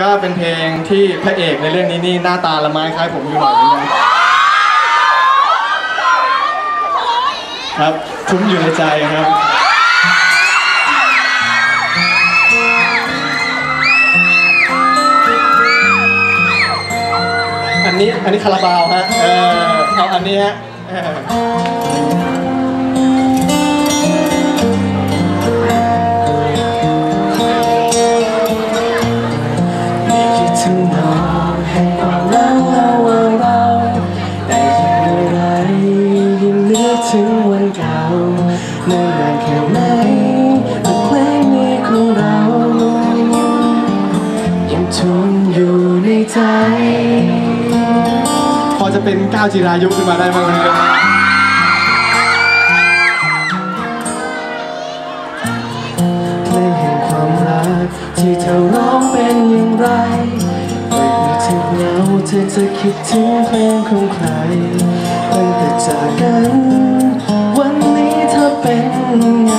ก็เป็นเพลงที่พระเอกในเรื่องนี้นี่หน้าตาละไม้คล้ายผมอยู่หน่อยนกันครับทุ้มอยู่ในใจครับ อันนี้อันนี้คาราบาวฮะเออเอาอันนี้ฮะ แค่ไหนแต่เพลงนี้ของเรายังทุนอยู่ในใจ พอจะเป็นก้าวจิรายุขึ้นมาได้บ้างไหมครับเพลงแห่งความรักที่เธอร้องเป็นอย่างไรเมื่อเธอเหงาเธอจะคิดถึงเพลงของใครตั้งแต่จากกันวันนี้ เป็นไง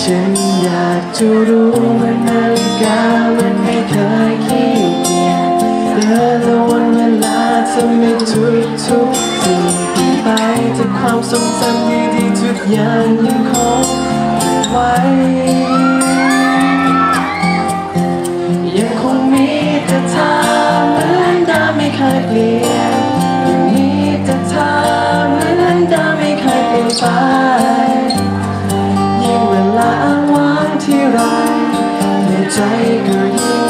ฉันอยากจะรู้ว่านาฬิกามันไม่เคยขี้เกียจเดินและวันเวลาจะไม่ทุกทุกสิ่งเปลี่ไปจากความทรงจำดีๆทุกอย่างยังคงไว้ ไป ยิ่งเวลาอ้างว้างที่ไรในใจก็ยิ่ง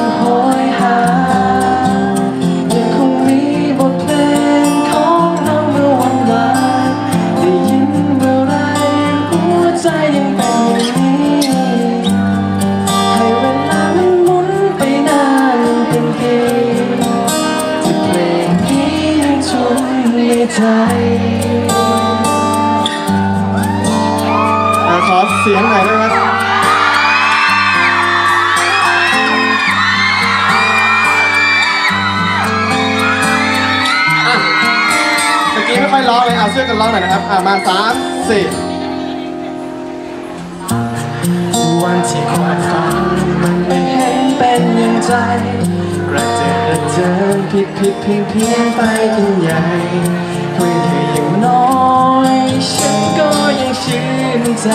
สียงหน่อยได้ไหมอะเมื่อกี้ไม่ค่อยร้องเลยเอาช่วยกันร้องหน่อยนะครับ อะมาสามสี่วันที่ความฝันมันไม่เห็นเป็นอย่างใจกระเจิดกระเจินผิดผิดเพียงเพียงไปกันใหญ่เพื่อเธออย่างน้อย ฉันก็ยังชื่นใจ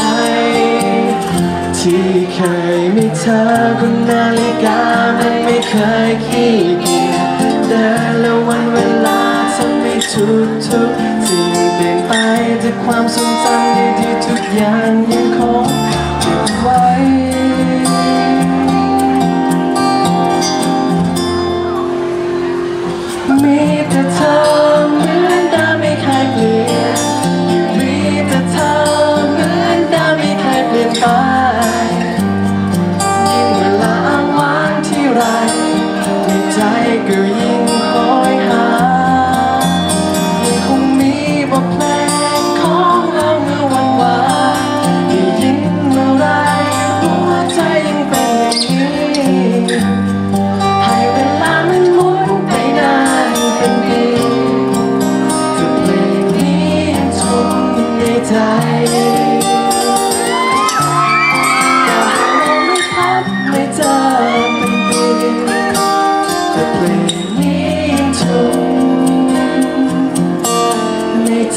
ที่เคยมีเธอคนนาฬิกามันไม่เคยขี้เกียจเดินและวันเวลาทำให้ทุกทุกๆสิ่งเปลี่ยนไปแต่ความทรงจำดีๆทุกอย่างยังคงเก็บไว้มีแต่เธอเหมือนดิมไม่เคยเปลี่ยนมีแต่เธอเหมือนดิมไม่เคยเปลี่ยนไป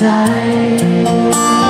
side